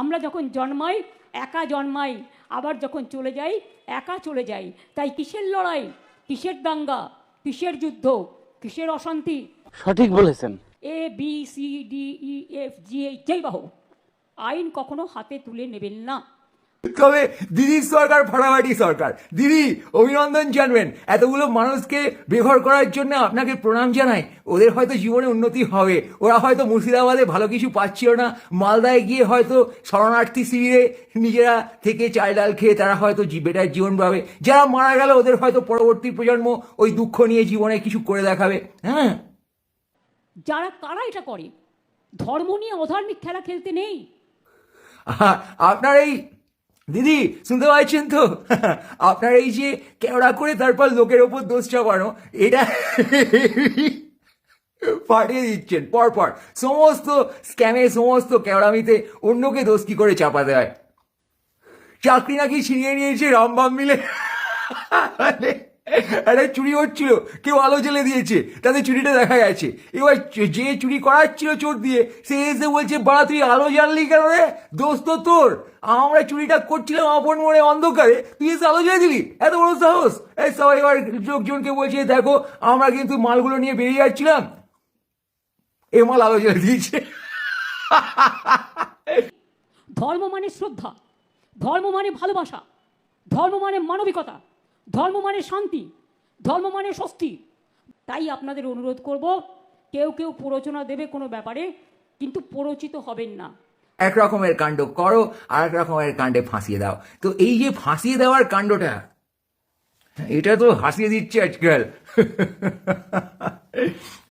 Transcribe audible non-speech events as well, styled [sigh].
আমরা যখন জন্মাই একা জন্মাই আবার যখন চলে যাই একা চলে যাই। তাই কিসের লড়াই? কিসের দাঙ্গা? কিসের যুদ্ধ? কিসের অশান্তি? সঠিক বলেছেন। A B C D E F G H যেই বাহু। আইন কখনো হাতে তুলে নেবেন না। তবে দিদির সরকার ফাটাফাটি সরকার। দিদি অভিনন্দন জানবেন। এতগুলো মানুষকে বেঘর করার জন্য আপনাকে প্রণাম জানাই। ওদের হয়তো জীবনে উন্নতি হবে। ওরা হয়তো মুর্শিদাবাদে ভালো কিছু পাচ্ছিল না। মালদায় গিয়ে হয়তো শরণার্থী শিবিরে নিজেরা থেকে চাল ডাল খেয়ে তারা হয়তো বেটার জীবন পাবে। যারা মারা গেল ওদের হয়তো পরবর্তী প্রজন্ম ওই দুঃখ নিয়ে জীবনে কিছু করে দেখাবে। হ্যাঁ? যারা কারা এটা করে? ধর্ম নিয়ে অধার্মিক খেলা খেলতে নেই। আপনার এই দিদি, শুনতে পাচ্ছেন তো? [laughs] আপনার এই যে কেওড়া করে তারপর লোকের ওপর দোষ চাপানো, এটা [laughs] পাঠিয়ে দিচ্ছেন পরপর সমস্ত স্ক্যামে সমস্ত কেওড়ামিতে অন্যকে দোষ কি করে চাপা দেয় চাকরি নাকি ছিনিয়ে নিয়েছে রামবাম মিলে? [laughs] একটা চুরি হচ্ছিল, কেউ আলো জ্বেলে দিয়েছে তাতে চুরিটা দেখা গেছে। এবার যে- চুরি করাচ্ছিল চোর দিয়ে, সে এসে বলছে, বাড়া, তুই আলো জ্বাললি কেন রে? দোস্ত তোর। আমরা চুরিটা করছিলাম অপন মনে অন্ধকারে, তুই এসে আলো জ্বালিয়ে দিলি? এত বড় সাহস? এই সবাই এবার লোকজনকে বলছে, দেখো, আমরা কিন্তু মালগুলো নিয়ে বেরিয়ে যাচ্ছিলাম। এ মাল আলো জ্বালিয়ে দিয়েছে। ধর্ম মানে শ্রদ্ধা, ধর্ম মানে ভালোবাসা, ধর্ম মানে মানবিকতা ধর্ম মানে শান্তি, ধর্ম মানে স্বস্তি। তাই আপনাদের অনুরোধ করব, কেউ কেউ প্ররোচনা দেবে কোনো ব্যাপারে, কিন্তু প্ররোচিত হবেন না। এক রকমের কাণ্ড করো আর এক রকমের কাণ্ডে ফাঁসিয়ে দাও। তো এই যে ফাঁসিয়ে দেওয়ার কাণ্ডটা, এটা তো হাসিয়ে দিচ্ছে আজকাল। [laughs]